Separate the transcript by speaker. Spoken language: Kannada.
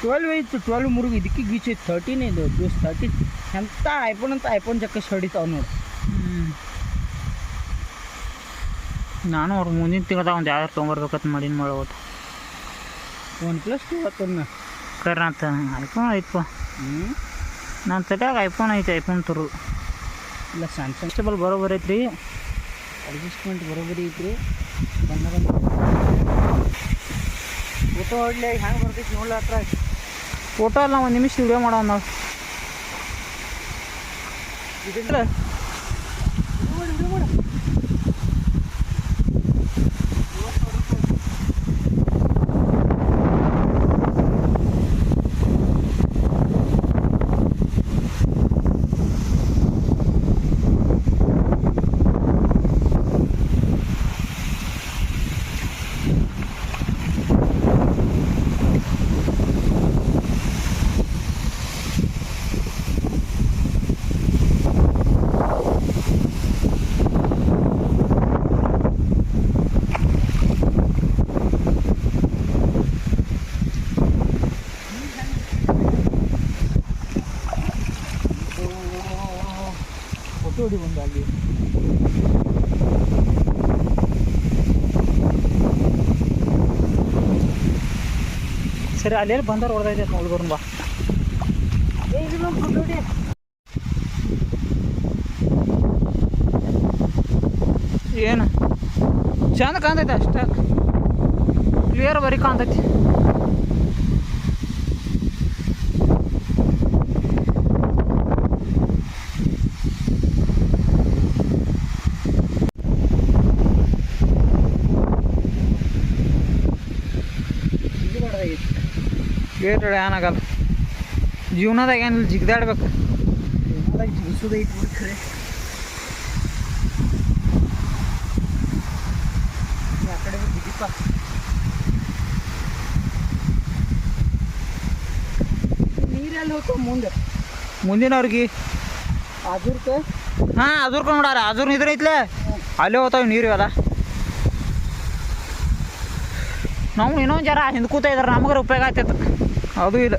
Speaker 1: ಟ್ವೆಲ್ವ್ ಇತ್ತು ಟ್ವೆಲ್ವ್ ಮುರುಗು ಇದಕ್ಕೆ ಗೀಚ್ ಐತೆ ತರ್ಟೀನ್ ಇದು ಜ್ಯೂಸ್ ತರ್ಟೀನ್ ಎಂಥ ಐಫೋನ್ ಅಂತ ಐಫೋನ್ ಜಕ್ಕ ಹೊಡಿತಾವ ನೋಡಿ.
Speaker 2: ನಾನು ಅವ್ರ ಮುಂದಿನ ತಿಂಗಳ ಒಂದು ಯಾವ್ದಾರು ತೊಗೊಂಬರ್ಬೇಕಂತ ಮಾಡಿನ ಮಾಡೋದು
Speaker 1: ಒನ್ ಪ್ಲಸ್ ಟು ಹತ್ತೊನ್ನ
Speaker 2: ಅಂತ ಐಫೋನ್ ಐತಪ್ಪ
Speaker 1: ಹ್ಞೂ
Speaker 2: ನನ್ನ ತಟ್ಯಾಗ ಐಫೋನ್ ಐತೆ ಐಫೋನ್ ತರು.
Speaker 1: ಇಲ್ಲ ಸ್ಯಾಮ್ಸಂಗ್
Speaker 2: ಸ್ಟೇಬಲ್ ಬರೋಬರ್ ಐತ್ರಿ.
Speaker 1: ಅಡ್ಜಸ್ಟ್ಮೆಂಟ್ ಬರೋಬರಿ ಐತ್ರಿ. ಬಣ್ಣ ಬಂದ ಫೋಟೋ ಹೊಡ್ಲಿ ಹ್ಯಾಂಗೆ ಬರ್ತೈತಿ ನೋಡ್ಲಾತ್ರ
Speaker 2: ಫೋಟೋ ಎಲ್ಲ ಒಂದು ನಿಮಿಷ ವಿಡಿಯೋ ಮಾಡೋ ನಾವು
Speaker 1: ಇದನ್ನ ಹೊಡಿ ಬಂದ ಅಲ್ಲಿ
Speaker 2: ಸರಿ ಅಲ್ಲೇ ಬಂದವ್ರು ಇದೆ ನೋಡಿ ಬಾ ಏನು? ಚಂದ ಕಾಣ್ತೈತೆ ಅಷ್ಟೇ. ಕ್ಲಿಯರ್ ಬರೀ ಕಾಣ್ತೈತಿ.
Speaker 1: ಇದು ಹೊಡೆದಾಗಿತ್ತು
Speaker 2: ಕ್ಲಿಯರ್ ಏನಾಗಲ್ಲ ಜೀವನದಾಗ ಏನಿಲ್ಲ ಜಿಗ್ದಾಡ್ಬೇಕು?
Speaker 1: ಜೀವನದಾಗ ಜಿಗಿಸೋದೈತಿ ಖರೆ. ಆ ಕಡೆ ನೀರೆಲ್ಲ ಹೋಗ್ತಾವ ಮುಂದೆ.
Speaker 2: ಮುಂದಿನವ್ರಿಗೆ?
Speaker 1: ಅದಕ್ಕೆ
Speaker 2: ಹಾಂ ಅದುರ್ಕ ನೋಡಾರ. ಅದುರ್ ನಿದ್ರೆ ಐತ್ಲೆ? ಅಲ್ಲೇ ಹೋಗ್ತಾವ ನೀರು ಇವೆಲ್ಲ. ನಾವು ಇನ್ನೊಂದು ಜರ ಹಿಂದ್ಕೂತ ಇದ್ರೆ ನಮಗೆ ಉಪಯೋಗ ಆಗ್ತೈತೆ ಅದು ಇಲ್ಲ